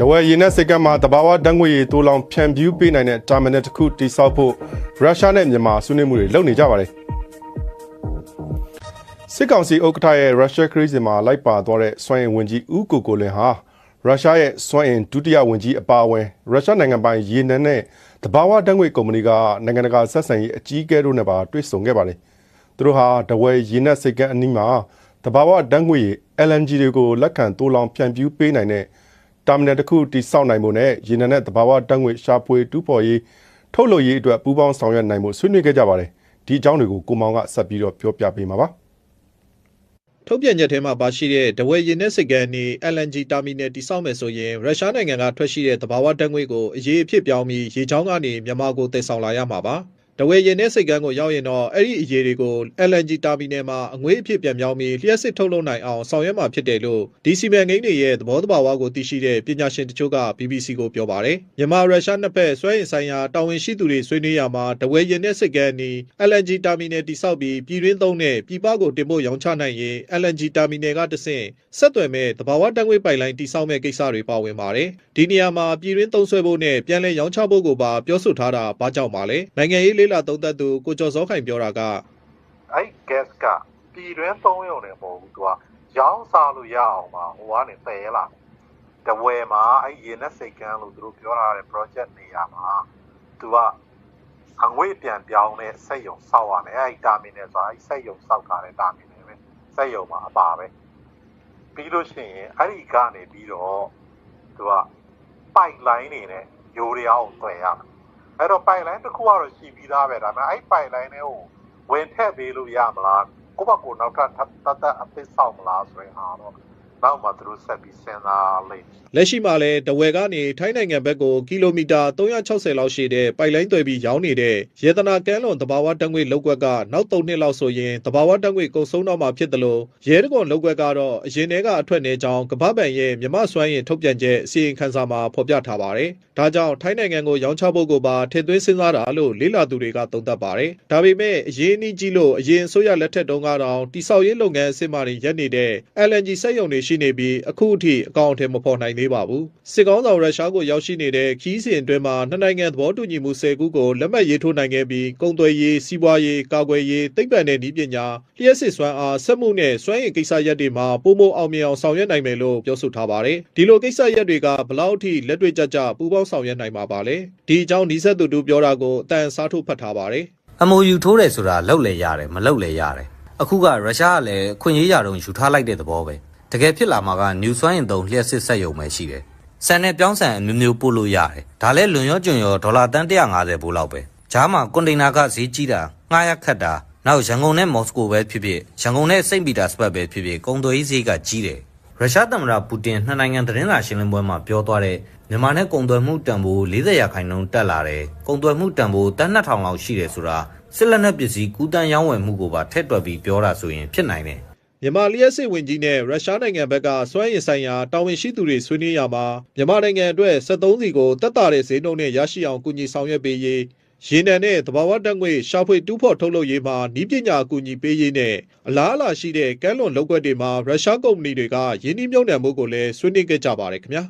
တဝဲရေနက်စိတ်ကမ်းမှာတဘာဝတန်းငွေရေတိုးလောင်ဖြန့်ဖြူးပေးနိုင်တဲ့တာမီနယ်တစ်ခုတိစောက်ဖို့ရုရှားနဲ့မြန်မာဆွေးနွေးမှုတွေလုပ်နေကြပါတယ်စစ်ကောင်စီဥက္ကဋ္ဌရဲ့ရုရှားခရီးစဉ်မှာလိုက်ပါသွားတဲ့စွမ်းအင်ဝန်ကြီးဦးကိုကိုလင်ဟာရုရှားရဲ့စွမ်းအင်ဒုတိယဝန်ကြီးအပါအဝင်ရုရှားနိုင်ငံပိုင်ရေနံနဲ့တဘာဝတန်းငွေကုမ္ပဏီကနိုင်ငံတကာဆက်ဆံရေးအကြီးအကဲတို့နဲ့ပါတွေ့ဆုံခဲ့ပါတယ်သူတို့ဟာတဝဲရေနက်စိတ်ကမ်းအနီးမှာတဘာဝတန်းငွေရေ LNG တွေကိုလက်ခံတိုးလောင်ဖြန့်ဖြူးပေးနိုင်တဲ့ တာမီနယ်တစ်ခုတိစောက်နိုင်ဖို့နဲ့ရေနံနဲ့တဘာဝတက်ငွေရှာဖွေတူးဖော်ရေးထုတ်လုပ်ရေးအတွက်ပူးပေါင်းဆောင်ရွက်နိုင်ဖို့ဆွေးနွေးခဲ့ကြပါတယ်ဒီအကြောင်းတွေကိုကိုမောင်ကဆက်ပြီးတော့ပြောပြပေးမှာပါထုတ်ပြန်ချက်ထဲမှာပါရှိတဲ့ဒဝဲရင်နဲ့စိတ်ကနေ LNG တာမီနယ်တိစောက်မယ်ဆိုရင်ရုရှားနိုင်ငံကထွက်ရှိတဲ့သဘာဝဓာတ်ငွေ့ကိုအရေးအဖြစ်ပြောင်းပြီးရေချောင်းကနေမြန်မာကိုတည်ဆောင်လာရမှာပါ ဒဝဲရင်နဲ့စိတ်ကန်းကိုရောက်ရင်တော့အဲ့ဒီအရေးတွေကို LNG တာမီနယ်မှာအငွေ့အဖြစ်ပြန်ပြောင်းပြီးလျှက်စစ်ထုတ်လုပ်နိုင်အောင်ဆောင်ရွက်မှာဖြစ်တယ်လို့ဒီစီမံကိန်းတွေရဲ့သဘောတဘာဝကိုသိရှိတဲ့ပညာရှင်တချို့က BBC ကိုပြောပါတယ်မြန်မာရုရှားနှစ်ဖက်ဆွဲရင်ဆိုင်ရာတာဝန်ရှိသူတွေဆွေးနွေးရမှာဒဝဲရင်နဲ့စိတ်ကန်းနီ LNG တာမီနယ်တိစောက်ပြီးပြည်တွင်းသုံးတဲ့ပြည်ပကိုတင်ပို့ရောင်းချနိုင်ရင် LNG တာမီနယ်ကတဆင့်ဆက်သွယ်မဲ့တဘာဝတန်းငွေပိုက်လိုင်းတိစောက်မဲ့ကိစ္စတွေပါဝင်ပါတယ်ဒီနေရာမှာပြည်တွင်းသုံးဆွဲဖို့နဲ့ပြန်လည်ရောင်းချဖို့ကိုပါပြောဆိုထားတာဘာကြောင့်ပါလဲနိုင်ငံရေးလေးလာသုံးသပ်သူကိုကျော်စောခိုင်ပြောတာကအဲ့ gas ကပြည်တွင်းသုံးရုံနဲ့မဟုတ်ဘူးသူကရောင်းစားလို့ရအောင်ပါဟိုကနေပယ်လာတဝယ်မှာအဲ့ရေနဲ့စိတ်ကန်းလို့သူတို့ပြောထားတဲ့ project နေရာမှာသူကအငွေ့ပြန်ပြောင်းတဲ့စက်ရုံစောက်ရမယ်အဲ့တာမီနယ်ဆိုတာအဲ့စက်ရုံစောက်ထားတဲ့တာမီနယ်ပဲစက်ရုံမှာအပါပဲပြီးလို့ရှိရင်အဲ့ဒီကနေပြီးတော့သူကပိုက်လိုင်းနေနဲ့ယိုရီအောင်တွယ်ရမယ် အဲ့တော့ပိုက်လိုင်းတစ်ခုကတော့ရှိပြီးသားပဲဒါပေမဲ့အဲ့ပိုက်လိုင်းတွေကိုဝင်ထည့်ပေးလို့ရမလားကိုယ့်ဘက်ကိုနောက်ထပ်တတ်တတ်အသစ်ဆောက်မလားဆိုရင်ဟာတော့ နောက်မှသူတို့ဆက်ပြီးစဉ်းစားလိမ့်မယ်လက်ရှိမှာလည်းတဝယ်ကနေထိုင်းနိုင်ငံဘက်ကိုကီလိုမီတာ360လောက်ရှိတဲ့ပိုက်လိုင်းသွယ်ပြီးရောင်းနေတဲ့ရေတနာကမ်းလွန်တဘာဝတက်ငွေလောက်ကွက်ကနောက်3နှစ်လောက်ဆိုရင်တဘာဝတက်ငွေကုန်ဆုံးတော့မှာဖြစ်တယ်လို့ရဲတကွန်လောက်ကွက်ကတော့အရင်တည်းကအထွက်နေကြောင်းကမ္ဘာပန်ရဲ့မြမစွမ်းရင်ထုတ်ပြန်ချက်အစီရင်ခံစာမှာဖော်ပြထားပါတယ်။ဒါကြောင့်ထိုင်းနိုင်ငံကိုရောင်းချဖို့ကိုပါထည့်သွင်းစဉ်းစားတာလို့လေးလာသူတွေကသုံးသပ်ပါတယ်။ဒါပေမဲ့အရင်အနည်းကြီးလို့အရင်အစိုးရလက်ထက်တုန်းကတော့တိဆောက်ရေးလုပ်ငန်းအစစ်အမှတွေရပ်နေတဲ့ LNG စက်ရုံတွေရှိနေပြီးအခုအထိအကောင့်အထည်မဖော်နိုင်သေးပါဘူး။စစ်ကောင်းဆောင်ရုရှားကိုရောက်ရှိနေတဲ့ခီးစဉ်အတွင်းမှာနှစ်နိုင်ငံသဘောတူညီမှု၁၀ခုကိုလက်မှတ်ရေးထိုးနိုင်ခဲ့ပြီးကုန်သွယ်ရေးစီးပွားရေးကာကွယ်ရေးသိပ္ပံနဲ့ဤပညာလျှက်စစ်စွမ်းအားစက်မှုနဲ့စွမ်းရည်ကိစ္စရပ်တွေမှာပုံမအောင်မြင်အောင်ဆောင်ရွက်နိုင်မယ်လို့ပြောဆိုထားပါတယ်။ဒီလိုကိစ္စရပ်တွေကဘလောက်အထိလက်တွေ့ကျကျပူးပေါင်းဆောင်ရွက်နိုင်မှာပါလဲ။ဒီအကြောင်းနီးစပ်သူတို့ပြောတာကိုအတန်စားထုတ်ဖတ်ထားပါတယ်။ MOU ထိုးတယ်ဆိုတာလောက်လေရတယ်မလောက်လေရတယ်အခုကရုရှားကလည်းအခွင့်အရေးရတော့ယူထားလိုက်တဲ့သဘောပဲ တကယ်ဖြစ်လာမှာကနျူဆွမ်းရင်သုံးလျှက်စစ်ဆက်ယုံပဲရှိတယ်ဆန်နဲ့ပြောင်းဆန်အမျိုးမျိုးပို့လို့ရတယ်ဒါလည်းလွန်ရောကျွံရောဒေါ်လာတန်း150ပို့လောက်ပဲဂျားမှာကွန်တိန်နာကဈေးကြီးတာငှားရခတ်တာနောက်ရန်ကုန်နဲ့မော်စကိုပဲဖြစ်ဖြစ်ရန်ကုန်နဲ့စိန့်ပီတာစပတ်ပဲဖြစ်ဖြစ်ကုန်သွယ်ရေးဈေးကကြီးတယ်ရုရှားသမ္မတပူတင်နှစ်နိုင်ငံသတင်းစာရှင်းလင်းပွဲမှာပြောသွားတဲ့မြန်မာနဲ့ကုန်သွယ်မှုတန်ဖိုး40ရာခိုင်နှုန်းတက်လာတယ်ကုန်သွယ်မှုတန်ဖိုးတန်း2000လောက်ရှိတယ်ဆိုတာစစ်လက်နက်ပစ္စည်းကူးတန်းရောင်းဝယ်မှုကိုပါထည့်တွက်ပြီးပြောတာဆိုရင်ဖြစ်နိုင်တယ် မြန်မာလျှက်စစ်ဝင်ကြီးနဲ့ရုရှားနိုင်ငံဘက်ကစွမ်းရည်ဆိုင်ရာတာဝန်ရှိသူတွေဆွေးနွေးရမှာမြန်မာနိုင်ငံအတွက်73စီကိုတက်တာတဲ့ဈေးနှုန်းနဲ့ရရှိအောင်ကူညီဆောင်ရွက်ပေးရေးရေနံနဲ့သဘာဝဓာတ်ငွေရှာဖွေတူးဖော်ထုတ်လုပ်ရေးမှာဤပညာအကူအညီပေးရေးနဲ့အလားအလာရှိတဲ့ကမ်းလွန်လုပ်ကွက်တွေမှာရုရှားကုမ္ပဏီတွေကယင်းနှိမ့်မြုံနယ်မှုကိုလည်းဆွေးနွေးခဲ့ကြပါတယ်ခင်ဗျာ